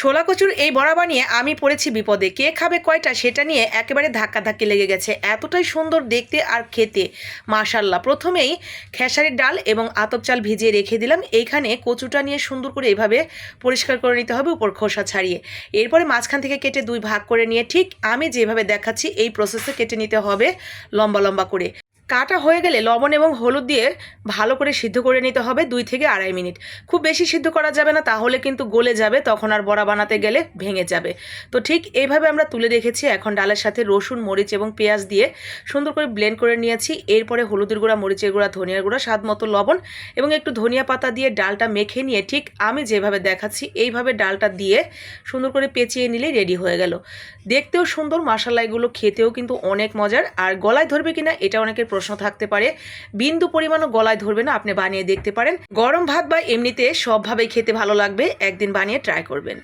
শোলা কচুর এই বড়া বানিয়ে আমি পড়েছি বিপদে। কে খাবে কয়টা সেটা নিয়ে একেবারে ধাক্কাধাক্কি লেগে গেছে। এতটাই সুন্দর দেখতে আর খেতে। মাশাল্লাহ, প্রথমেই খেসারির ডাল এবং আতপ চাল ভিজিয়ে রেখে দিলাম। এইখানে কচুটা নিয়ে সুন্দর করে এভাবে পরিষ্কার করে নিতে হবে উপর খোসা ছাড়িয়ে। এরপরে মাঝখান থেকে কেটে দুই ভাগ করে নিয়ে ঠিক আমি যেভাবে দেখাচ্ছি, এই প্রসেসে কেটে নিতে হবে লম্বা লম্বা করে। কাটা হয়ে গেলে লবণ এবং হলুদ দিয়ে ভালো করে সিদ্ধ করে নিতে হবে দুই থেকে আড়াই মিনিট। খুব বেশি সিদ্ধ করা যাবে না, তাহলে কিন্তু গলে যাবে, তখন আর বড়া বানাতে গেলে ভেঙে যাবে। তো ঠিক এইভাবে আমরা তুলে রেখেছি, এখন ডালের সাথে রসুন, মরিচ এবং পেঁয়াজ দিয়ে সুন্দর করে ব্লেন্ড করে নিয়েছি। এরপরে হলুদের গুঁড়া, মরিচের গুঁড়া, ধনিয়ার গুঁড়া, স্বাদ মতো লবণ এবং একটু ধনিয়া পাতা দিয়ে ডালটা মেখে নিয়ে ঠিক আমি যেভাবে দেখাচ্ছি, এইভাবে ডালটা দিয়ে সুন্দর করে পেঁচিয়ে নিলেই রেডি হয়ে গেল। দেখতেও সুন্দর মশলা এগুলো খেতেও কিন্তু অনেক মজার। আর গলায় ধরবে কিনা, এটা অনেকের প্রশ্ন থাকতে পারে। বিন্দু পরিমাণও গলায় ধরবে না, আপনি বানিয়ে দেখতে পারেন। গরম ভাত বা এমনিতে সবভাবেই খেতে ভালো লাগবে, একদিন বানিয়ে ট্রাই করবেন।